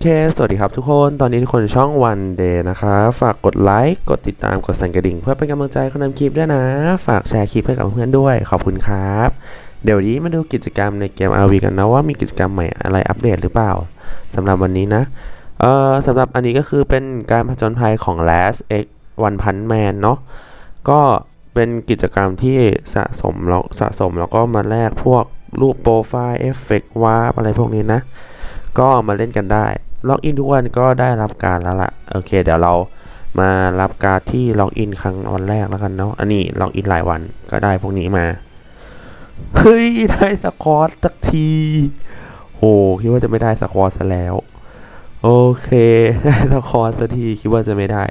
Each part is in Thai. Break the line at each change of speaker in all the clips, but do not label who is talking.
เค สวัสดีครับทุกคน ตอนนี้ทุกคนช่องวันเดย์นะคะฝากกดไลค์ กดติดตาม กดสั่นกระดิ่ง เพื่อเป็นกำลังใจคนทำคลิปด้วยนะ ฝากแชร์คลิปให้กับเพื่อนด้วย ขอบคุณครับ เดี๋ยวนี้มาดูกิจกรรมในเกม RV กันนะว่ามีกิจกรรมใหม่อะไรอัปเดตหรือเปล่าสำหรับวันนี้นะ เอ่อสำหรับอันนี้ก็คือเป็นการผจญภัยของ Last X One Punch Man เนาะ ก็เป็นกิจกรรมที่สะสมแล้วสะสมแล้วก็มาแลกพวกรูปโปรไฟล์เอฟเฟกต์วาร์ปอะไรพวกนี้นะ ก็มาเล่นกันได้ล็อกอินทุกวันก็ได้รับการแล้วล่ะโอเค เดี๋ยวเรามารับการที่ล็อกอินครั้งวันแรกแล้วกันเนาะอันนี้ล็อกอินหลายวันก็ได้พวกนี้มาเฮ้ยได้สควอตสักทีโหคิดว่าจะไม่ได้สควอตซะแล้วโอเคได้สควอตสักทีคิดว่าจะไม่ได้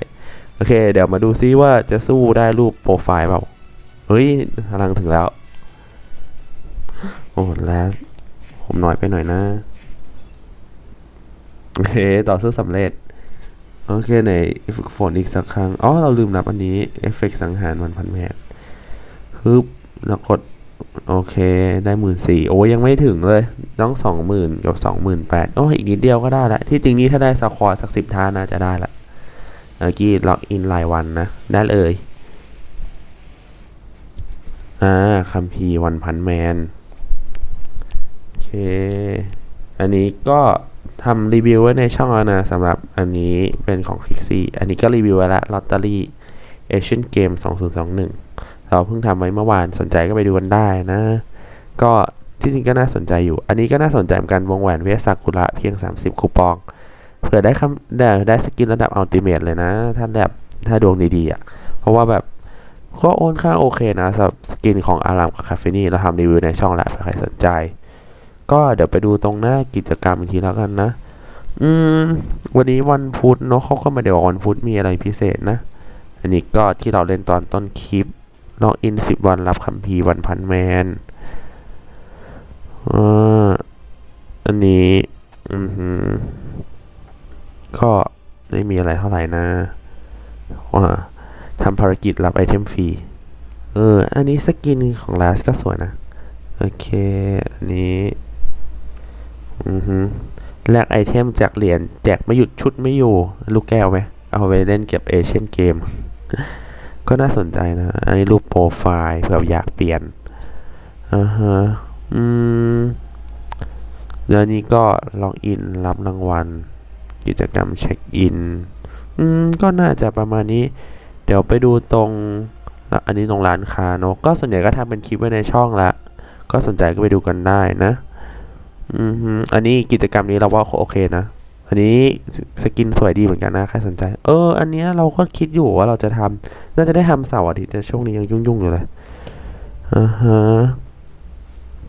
โอเค เดี๋ยวมาดูซิว่าจะสู้ได้รูปโปรไฟล์เปล่าเฮ้ยพลังถึงแล้วโอ้แล้วผมหน่อยไปหน่อยนะ เคต่อสู้สำเร็จ โอเคไหนฝึกฝนอีกสักครั้ง อ๋อ เราลืมนับอันนี้ เอฟเฟกต์สังหารวันพันแมนฮึบแล้วกด โอเค ได้หมื่นสี่โอ้ยังไม่ถึงเลย ต้องสองหมื่นกับสองหมื่นแปดโอ้อีกนิดเดียวก็ได้ละ ที่จริงนี้ถ้าได้สควอตสักสิบท่าน่าจะได้ละเมื่อกี้ล็อกอินรายวันนะ ได้เลย อ่าคัมภีร์วันพันแมน โอเค อันนี้ก็ทำรีวิวไว้ในช่องแล้วนะสำหรับอันนี้เป็นของ c l i x ซี่อันนี้ก็รีวิวไว้ล้วลอตเตอรี่เอเชียนเกม2021 เราเพิ่งทำไว้เมื่อวานสนใจก็ไปดูกันได้นะ ก็ที่จริงก็น่าสนใจอยู่ อันนี้ก็น่าสนใจเหมือนกันวงแหวนเวสซากุระเพียง 30 คูปอง เผื่อได้คำได้ได้สกินระดับอัลติเมทเลยนะ ถ้าแบบถ้าดวงดีๆอะ เพราะว่าแบบก็โอนค่าโอเคนะสำหรับสกินของอารามกับคาเฟนี่เราทำรีวิวในช่องแล้วใครสนใจ ก็เดี๋ยวไปดูตรงหน้ากิจกรรมอีกทีแล้วกันนะ อืม วันนี้วันพุธเนาะเขาก็ไมาเดี๋ยววันพุธมีอะไรพิเศษนะ อันนี้ก็ที่เราเล่นตอนต้นคลิปล็อกอินสิบวันรับคัมภีร์วันพันแมนอ่าอันนี้ อือหือก็ไม่มีอะไรเท่าไหร่นะว่าทำภารกิจรับไอเทมฟรี เออ อันนี้สกินของลาสก็สวยนะ โอเค อันนี้ อือฮึแลกไอเทมจากเหรียญแจกไม่หยุดชุดไม่อยู่ ลูกแก้วไหม เอาไปเล่นเก็บเอเชียนเกม ก็น่าสนใจนะ อันนี้รูปโปรไฟล์เผื่ออยากเปลี่ยนอ่าฮะอืมแล้วนี้ก็ล็อกอินรับรางวัล กิจกรรมเช็คอิน อืม ก็น่าจะประมาณนี้ เดี๋ยวไปดูตรง อันนี้ตรงร้านค้าเนอะก็ส่วนใหญ่ก็ทำเป็นคลิปไว้ในช่องละ ก็สนใจก็ไปดูกันได้นะ อืมอันนี้กิจกรรมนี้เราว่าโอเคนะ อันนี้สกินสวยดีเหมือนกันนะใครสนใจ เออ อันเนี้ยเราก็คิดอยู่ว่าเราจะทำน่าจะได้ทำเสาร์อาทิตย์แต่ช่วงนี้ยังยุ่งๆอยู่เลยอ่าฮะ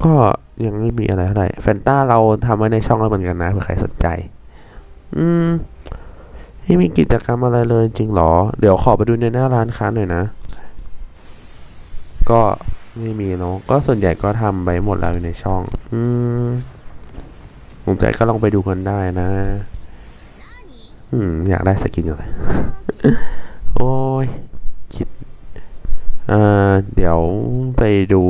ก็ยังไม่มีอะไรเท่าไหร่แฟนต้าเราทำไว้ในช่องแล้วเหมือนกันนะเผื่อใครสนใจ อืมไม่มีกิจกรรมอะไรเลยจริงหรอ เดี๋ยวขอไปดูในหน้าร้านค้าหน่อยนะ ก็ไม่มีเนาะก็ส่วนใหญ่ก็ทำไปหมดแล้วในช่อง อืม ผมใจก็ลองไปดูกันได้นะ อืม อยากได้สกินอยู่เลยโอ้ย คิดอ่าเดี๋ยวไปดู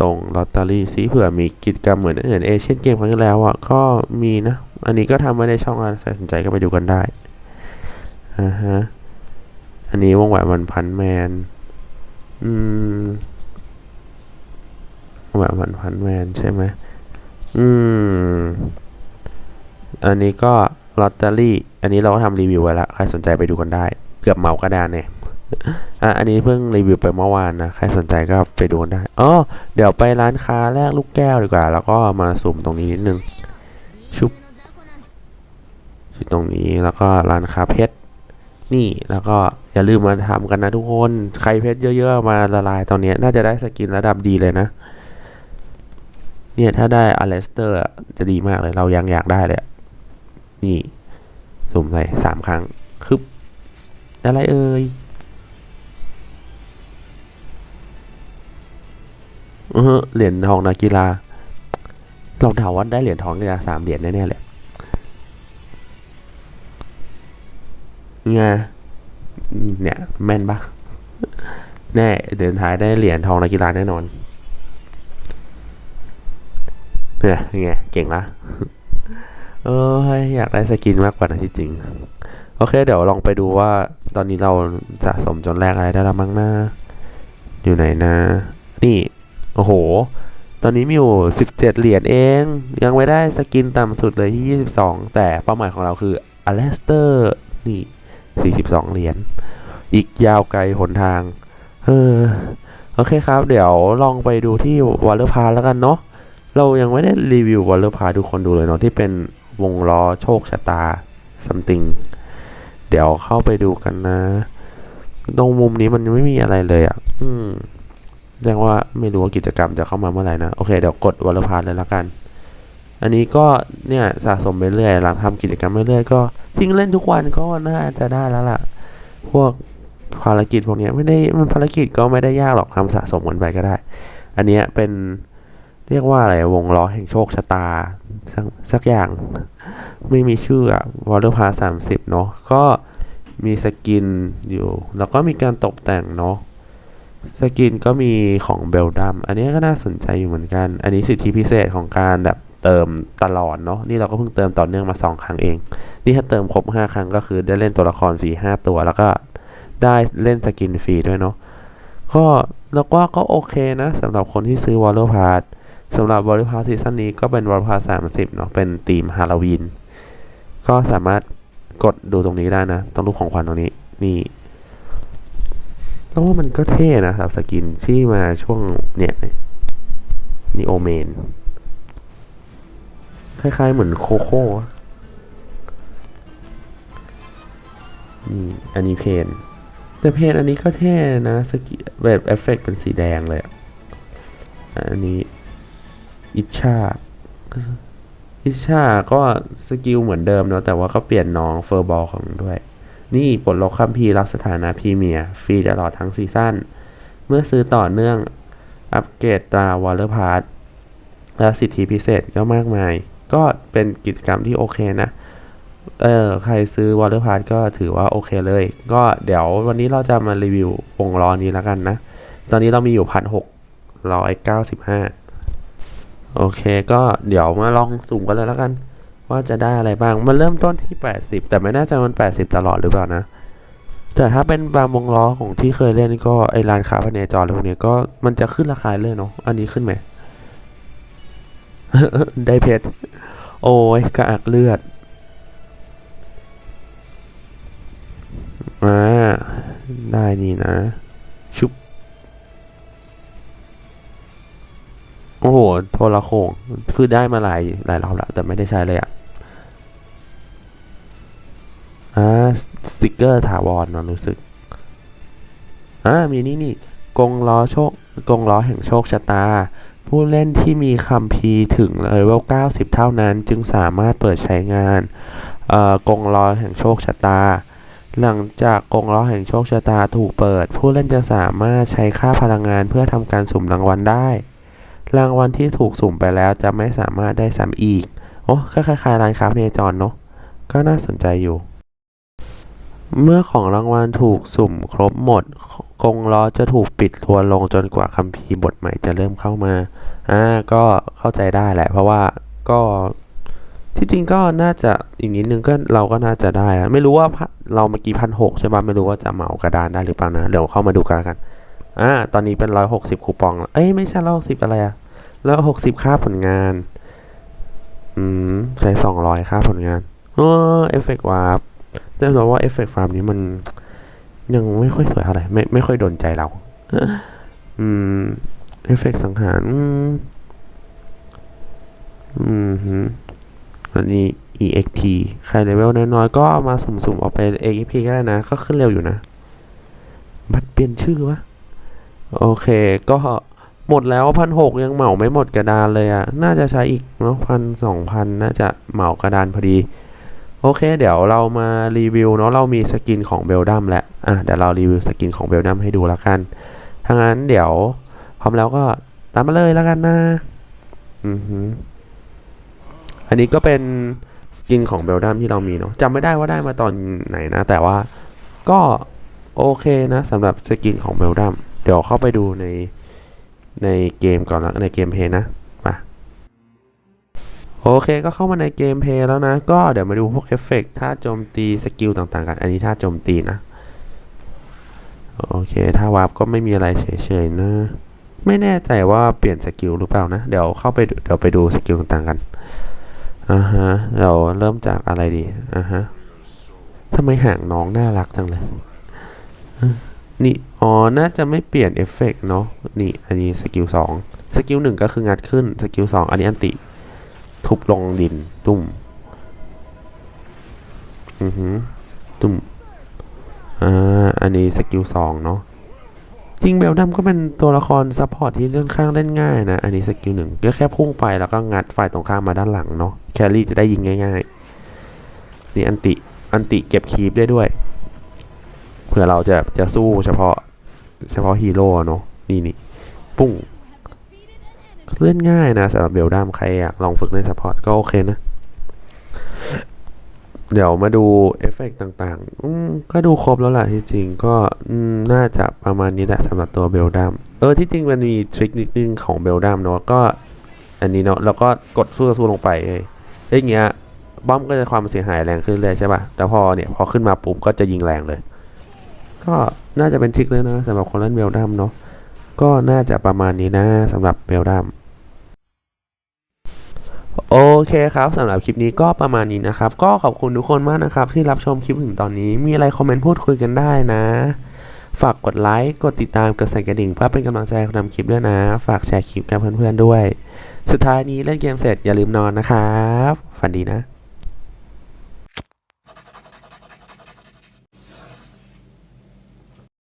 ตรงลอตเตอรี่ซิเผื่อมีกิจกรรมเหมือนเหมือนเอเชียนเกมครั้งที่แล้วอะ ก็มีนะ อันนี้ก็ทำไว้ในช่องอะใครสนใจก็ไปดูกันได้อ่าฮะ อันนี้วงแหวนวันพันแมน อืมวงแหวนวันพันแมนใช่ไหม อืม อันนี้ก็ลอตเตอรี่ อันนี้เราก็ทำรีวิวไว้แล้วใครสนใจไปดูกันได้ เกือบเหมากระดานเนี่ยอะอันนี้เพิ่งรีวิวไปเมื่อวานนะใครสนใจก็ไปดูกันได้อ๋อเดี๋ยวไปร้านค้าแลกลูกแก้วดีกว่า แล้วก็มาสุ่มตรงนี้นิดนึงชุบชุบตรงนี้แล้วก็ร้านค้าเพชรนี่แล้วก็อย่าลืมมาทำกันนะทุกคน ใครเพชรเยอะ ๆ มาละลายตอนนี้น่าจะได้สกินระดับดีเลยนะ เนี่ยถ้าได้อเลสเตอร์จะดีมากเลยเรายังอยากได้เลย นี่ สุ่มไปสามครั้งคึบอะไรเอ่ยเออเหรียญทองนักกีฬา เราเดาว่าได้เหรียญทองนักกีฬาสามเหรียญแน่ๆเลยไงเนี่ย แม่นปะแน่เดินท้ายได้เหรียญทองนักกีฬาแน่นอน เนี่ยไงเก่งละเอออยากได้สกินมากกว่านะที่จริง โอเค เดี๋ยวลองไปดูว่าตอนนี้เราสะสมจนแรกอะไรได้แล้วมั้งนะอยู่ไหนนะ นี่ โอ้โห ตอนนี้มีอยู่สิบเจ็ดเหรียญเอง ยังไม่ได้สกินต่ำสุดเลยที่ยี่สิบสองแต่เป้าหมายของเราคืออเลสเตอร์นี่สี่สิบสองเหรียญอีกยาวไกลหนทาง เออ โอเคครับ เดี๋ยวลองไปดูที่วอลเลอร์พาแล้วกันเนาะ เรายังไม่ได้รีวิววอลเลอร์พาทุกคนดูเลยเนาะที่เป็นวงล้อโชคชะตา something เดี๋ยวเข้าไปดูกันนะ ตรงมุมนี้มันไม่มีอะไรเลยอะ อืมแสดงว่าไม่รู้ว่ากิจกรรมจะเข้ามาเมื่อไหร่นะ โอเค เดี๋ยวกดวอลเลอร์พาเลยล้วกัน อันนี้ก็เนี่ยสะสมไปเรื่อยหลังทำกิจกรรมไปเรื่อยก็จริงเล่นทุกวันก็น่าจะได้แล้วล่ะ พวกภารกิจพวกนี้ไม่ได้มันภารกิจก็ไม่ได้ยากหรอกทำสะสมกันไปก็ได้ อันนี้เป็น เรียกว่าอะไรวงล้อแห่งโชคชะตาสักสักอย่าง ไม่มีชื่ออะวอลเลอร์พาสามสิบเนาะก็มีสกินอยู่ แล้วก็มีการตกแต่งเนาะสกินก็มีของเบลดัมอันนี้ก็น่าสนใจอยู่เหมือนกัน อันนี้สิทธิพิเศษของการแบบเติมตลอดเนาะนี่เราก็เพิ่งเติมต่อเนื่องมาสองครั้งเอง นี่ถ้าเติมครบห้าครั้งก็คือได้เล่นตัวละครฟรีห้าตัว แล้วก็ได้เล่นสกินฟรีด้วยเนาะก็แล้วก็ก็โอเคนะสำหรับคนที่ซื้อวอลเลอร์พาส สำหรับวอลเลอร์พาซีซั่นนี้ก็เป็นวอลเลอร์พาสามสิบเนาะเป็นธีมฮาโลวีนก็สามารถกดดูตรงนี้ได้นะตรงรูปของขวัญตรงนี้นี่ต้องว่ามันก็เท่นะครับสกินที่มาช่วงเนี่ยนี่โอเมน คล้ายๆเหมือนโคโค่อะนี่อันนี้เพนแต่เพนอันนี้ก็เท่นะสกิแบบเอฟเฟกต์เป็นสีแดงเลยอันนี้ อิชาอิชาก็สกิลเหมือนเดิมเนาะแต่ว่าก็เปลี่ยนน้องเฟอร์บอลของด้วย นี่ปลดล็อกคัมพีรับสถานะพรีเมียร์ฟรีตลอดทั้งซีซั่นเมื่อซื้อต่อเนื่องอัปเกรดตาวอลเลอร์พาร์และสิทธิพิเศษก็มากมาย ก็เป็นกิจกรรมที่โอเคนะ เออใครซื้อวอลเลอร์พาร์ก็ถือว่าโอเคเลย ก็เดี๋ยววันนี้เราจะมารีวิววงล้อนี้แล้วกันนะ ตอนนี้เรามีอยู่พันหกร้อยเก้าสิบห้า โอเคก็เดี๋ยวมาลองสุ่มกันเลยแล้วกัน ว่าจะได้อะไรบ้าง มันเริ่มต้นที่ 80 แต่ไม่แน่ใจมัน 80 ตลอดหรือเปล่านะ แต่ถ้าเป็นบางวงล้อของที่เคยเล่นก็ไอร้านค้าพเนจรอะไรพวกนี้ก็มันจะขึ้นราคาเลยเนาะอันนี้ขึ้นไหมได้เพชรโอ้ยกระอักเลือดมาได้นี่นะ ชุบ โอ้โหโทรโขงคือได้มาหลายหลายรอบแล้ว แต่ไม่ได้ใช้เลยอะอ่าสติกเกอร์ถาวรนอะรู้สึกอ่ามีนี่นี่กงล้อโชคกงล้อแห่งโชคชะตา ผู้เล่นที่มีคัมภีถึงเลเวล 90 เท่านั้น จึงสามารถเปิดใช้งานเอ่อกงล้อแห่งโชคชะตา หลังจากกงล้อแห่งโชคชะตาถูกเปิด ผู้เล่นจะสามารถใช้ค่าพลังงานเพื่อทำการสุ่มรางวัลได้ รางวัลที่ถูกสุ่มไปแล้วจะไม่สามารถได้ซ้ำอีก โอ้ก็คล้ายๆร้านค้าพเนจรเนาะ ก็น่าสนใจอยู่ เมื่อของรางวัลถูกสุ่มครบหมด กงล้อจะถูกปิดทัวลงจนกว่าคัมภีร์บทใหม่จะเริ่มเข้ามา อ่า ก็เข้าใจได้แหละ เพราะว่าก็ที่จริงก็น่าจะอีกนิดนึงก็เราก็น่าจะได้ไม่รู้ว่าเราเมื่อกี้พันหกใช่ปะไม่รู้ว่าจะเหมากระดานได้หรือเปล่านะเดี๋ยวเข้ามาดูกันกันอ่าตอนนี้เป็นร้อยหกสิบคูปอง เอ้ยไม่ใช่ร้อยหกสิบอะไรอะ ร้อยหกสิบค่าผลงาน อืม ใช้สองร้อยค่าผลงานเออเอฟเฟกต์วาร์ปแต่เราว่าเอฟเฟกต์ฟาร์มนี้มัน ยังไม่ค่อยสวยเท่าไหร่ไม่ไม่ค่อยโดนใจเรา อืม เอฟเฟกต์สังหาร อืมอืมฮึอันนี้ EXP ใครเลเวลน้อยๆ ก็เอามาสุ่มๆเอาไป EXP ก็ได้นะ ก็ขึ้นเร็วอยู่นะ บัตรเปลี่ยนชื่อวะ โอเค ก็ หมดแล้วพันหกยังเหมาไม่หมดกระดานเลยอะ่ะ น่าจะใช้อีกเนาะพันสองพันน่าจะเหมากระดานพอดี โอเค เดี๋ยวเรามารีวิวเนาะเรามีสกินของเบลดัมแล้วอะเดี๋ยวเรารีวิวสกินของเบลดัมให้ดูแล้วกันถ้างั้นเดี๋ยวพร้อมแล้วก็ตามมาเลยแล้วกันนะอือฮึอันนี้ก็เป็นสกินของเบลดัมที่เรามีเนาะจำไม่ได้ว่าได้มาตอนไหนนะ แต่ว่าก็โอเคนะสำหรับสกินของเบลดัมเดี๋ยวเข้าไปดูใน ในเกมก่อนและในเกมเพย์นะมาโอเคก็เข้ามาในเกมเพย์แล้วนะ ก็เดี๋ยวมาดูพวกเอฟเฟกต์ท่าโจมตีสกิลต่างๆกัน อันนี้ท่าโจมตีนะ โอเคถ้าวาร์ปก็ไม่มีอะไรเฉยๆนะ ไม่แน่ใจว่าเปลี่ยนสกิลหรือเปล่านะ เดี๋ยวเข้าไปเดี๋ยวไปดูสกิลต่างๆกันอ่าฮะเราเริ่มจากอะไรดีอ่าฮะทำไมหางน้องน่ารักจังเลย นี่ อ๋อ น่าจะไม่เปลี่ยนเอฟเฟกต์เนาะ นี่ อันนี้สกิลสองสกิลหนึ่งก็คืองัดขึ้น สกิลสองอันนี้อันติ ทุบลงดิน ตุ่ม อือหือ ตุ่ม อ่า อันนี้สกิลสองเนาะ จริงเบลดัมก็เป็นตัวละครซัพพอร์ตที่ค่อนข้างเล่นง่ายนะ อันนี้สกิลหนึ่งก็แค่พุ่งไปแล้วก็งัดฝ่ายตรงข้ามมาด้านหลังเนาะ แครี่จะได้ยิงง่าย ๆ นี่อันติ อันติเก็บคีปได้ด้วย เผื่อเราจะจะสู้เฉพาะเฉพาะฮีโร่เนาะนี่นี่ปุ้งเล่นง่ายนะสำหรับเบลดัมใครอยากลองฝึกเล่นซัพพอร์ตก็โอเคนะ เดี๋ยวมาดูเอฟเฟกต์ต่างๆ ก็ดูครบแล้วล่ะที่จริงก็น่าจะประมาณนี้แหละสำหรับตัวเบลดัมเออที่จริงมันมีทริคนิดนึงของเบลดัมเนาะก็ อันนี้เนาะแล้วก็กดสู้สู้ลงไปเอ้เอ้ยอย่างเงี้ยบ้อมก็จะความเสียหายแรงขึ้นเลยใช่ป่ะแต่พอเนี่ยพอขึ้นมาปุ๊บก็จะยิงแรงเลย ก็น่าจะเป็นทริคเลยนะสำหรับคนเล่นเบลดัมเนาะก็น่าจะประมาณนี้นะสำหรับเบลดัมโอเคครับสำหรับคลิปนี้ก็ประมาณนี้นะครับ ก็ขอบคุณทุกคนมากนะครับ ที่รับชมคลิปถึงตอนนี้มีอะไรคอมเมนต์พูดคุยกันได้นะ ฝากกดไลค์กดติดตามกดสั่นกระดิ่งเพื่อเป็นกำลังใจให้ทำคลิปด้วยนะ ฝากแชร์คลิปกับเพื่อนๆด้วย สุดท้ายนี้เล่นเกมเสร็จอย่าลืมนอนนะครับ ฝันดีนะ